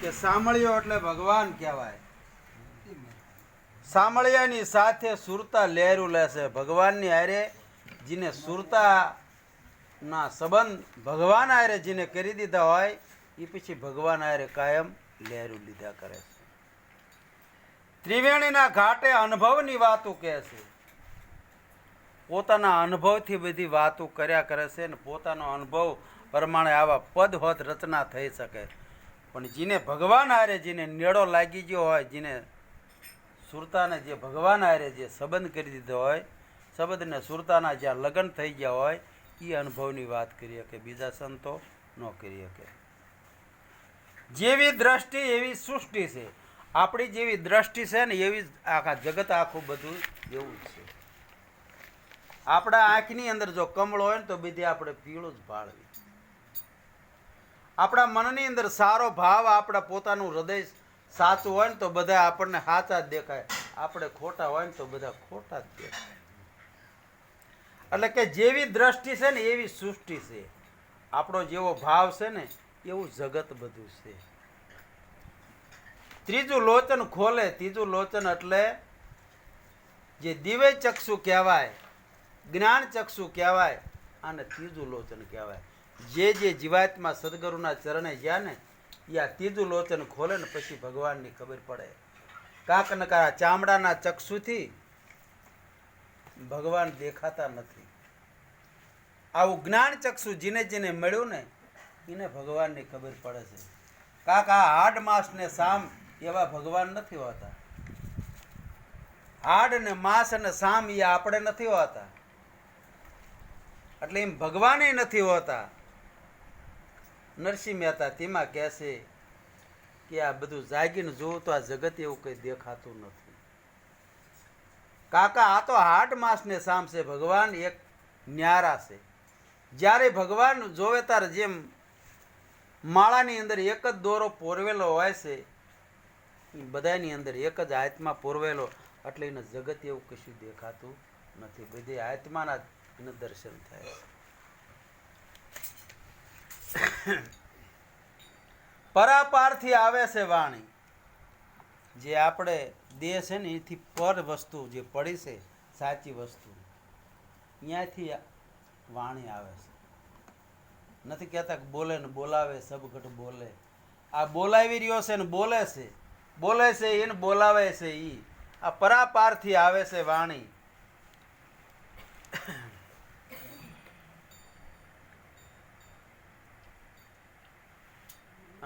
કે સાંભળ્યો એટલે ભગવાન કહેવાય. સાંભળ્યાની સાથે સુરતા લહેરું લેશે. ભગવાનની હારે જેને સુરતા ના સંબંધ ભગવાન હારે જેને કરી દીધા હોય એ પછી ભગવાન હારે કાયમ લહેરું લીધા કરે છે. ત્રિવેણીના ઘાટે અનુભવની વાતો કહે છે. પોતાના અનુભવથી બધી વાતો કર્યા કરે છે ને પોતાનો અનુભવ પ્રમાણે આવા પદ હોત રચના થઈ શકે પણ જેને ભગવાન હારે જેને નેડો લાગી ગયો હોય, જેને સુરતાને જે ભગવાન હારે જે સંબંધ કરી દીધો હોય, સંબંધને સુરતાના જ્યાં લગ્ન થઈ ગયા હોય એ અનુભવની વાત કરી શકે, બીજા સંતો ન કરી શકે. જેવી દ્રષ્ટિ, એવી સૃષ્ટિ છે. આપણી જેવી દ્રષ્ટિ છે ને, એવી આખા જગત આખું બધું એવું છે. આપણા આંખની અંદર જો કમળો હોય ને, તો બીજે આપણે પીળું જ ભાળવી. આપણા મનની અંદર સારો ભાવ આપણા પોતાનું હૃદય સાચું હોય ને તો બધા આપણને સાચા જ દેખાય. આપણે ખોટા હોય ને તો બધા ખોટા જ દેખાય. એટલે કે જેવી દ્રષ્ટિ છે ને એવી સૃષ્ટિ છે. આપણો જેવો ભાવ છે ને એવું જગત બધું છે. ત્રીજું લોચન ખોલે, ત્રીજું લોચન એટલે જે દિવ્ય ચક્ષુ કહેવાય, જ્ઞાન ચક્ષુ કહેવાય અને ત્રીજું લોચન કહેવાય. જે જે જીવાતમાં સદગુરુના ચરણે ગયા ને એ આ ત્રીજું લોચન ખોલે ને પછી ભગવાનની ખબર પડે. કાંક નકાર ચામડાના ચક્ષુથી ભગવાન દેખાતા નથી. આવું જ્ઞાન ચક્ષુ જેને જેને મળ્યું ને એને ભગવાનની ખબર પડે છે. કાંક આ હાડ માસ ને સામ એવા ભગવાન નથી હોતા. હાડ ને માસ અને સામ એ આપણે નથી હોતા. એટલે એમ ભગવાને નથી હોતા. નરસિંહ મહેતા તેમાં કહે છે કે આ બધું જાગીને જોવું તો આ જગત એવું કંઈ દેખાતું નથી. કાકા, આ તો હાટ માસ ને સામ છે ભગવાન, એક ન્યારા છે. જ્યારે ભગવાન જોવે ત્યારે જેમ માળાની અંદર એક જ દોરો પોરવેલો હોય છે બધાની અંદર એક જ આત્મા પોરવેલો, એટલે એને જગત એવું કશું દેખાતું નથી. બધી આત્માના એને દર્શન થાય પરાપારથી આવે છે વાણી. જે આપણે દેહ છે ને, એથી પર વસ્તુ જે પડી છે, સાચી વસ્તુ. ત્યાંથી વાણી આવે છે. નથી કહેતા બોલે ને બોલાવે, સબગટ બોલે. આ બોલાવી રહ્યો છે ને બોલે છે. બોલે છે એને બોલાવે છે એ આ પરાપારથી આવે છે વાણી.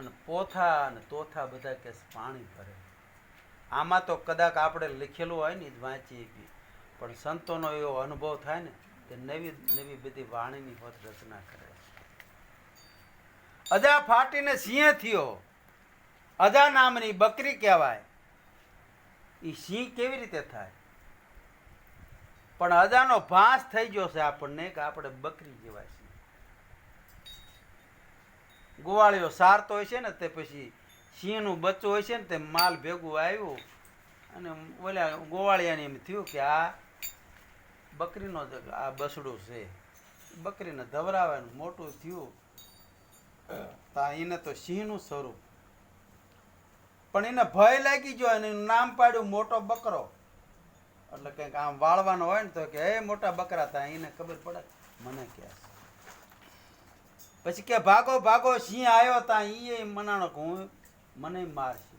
અને પોથા અને તોથા બધા કે પાણી ભરે. આમાં તો કદાચ આપણે લખેલું હોય ને વાંચીએ છીએ પણ સંતોનો એવો અનુભવ થાય ને તે નવી નવી બધી વાણીની હોત રચના કરે. અજા ફાટીને સિંહ થયો. અજા નામની બકરી કહેવાય. એ સિંહ કેવી રીતે થાય? પણ અજાનો ભાસ થઈ ગયો છે આપણને કે આપણે બકરી કહેવાય છીએ ગોવાળીઓ સારતો હોય છે ને, તે પછી સિંહનું બચ્ચું હોય છે ને, તે માલ ભેગું આવ્યું. અને ઓલા ગોવાળિયાને એમ થયું કે આ બકરીનો આ બસડું છે. બકરીને ધવરાવાનું મોટું થયું. તા એને તો સિંહનું સ્વરૂપ. પણ એને ભય લાગી ગયો અને નામ પાડ્યું મોટો બકરો. એટલે કંઈક આમ વાળવાનો હોય ને તો કે, હે મોટા બકરા, તા એને ખબર પડે. મને કે પછી કે ભાગો ભાગો, સિંહ આવ્યો તા ઈ મનાણો હું મને મારશે.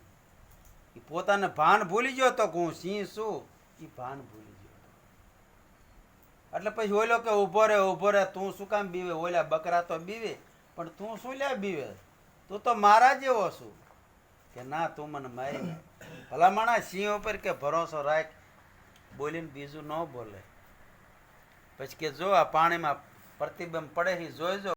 એ પોતાને ભાન ભૂલી ગયો તો હું સિંહ શું એ ભાન ભૂલી ગયો એટલે પછી ઓલો કે ઊભો રે ઊભો રે, તું શું કામ બીવે? ઓલા બકરા તો બીવે, પણ તું શું લે બીવે? તું તો મારા જેવો છું. કે ના, તું મને મારી. ભલા માણા સિંહ ઉપર કે ભરોસો રાખ, બોલીને બીજું ન બોલે. પછી કે જો આ પાણીમાં પ્રતિબંધ પડે છે જોઈજો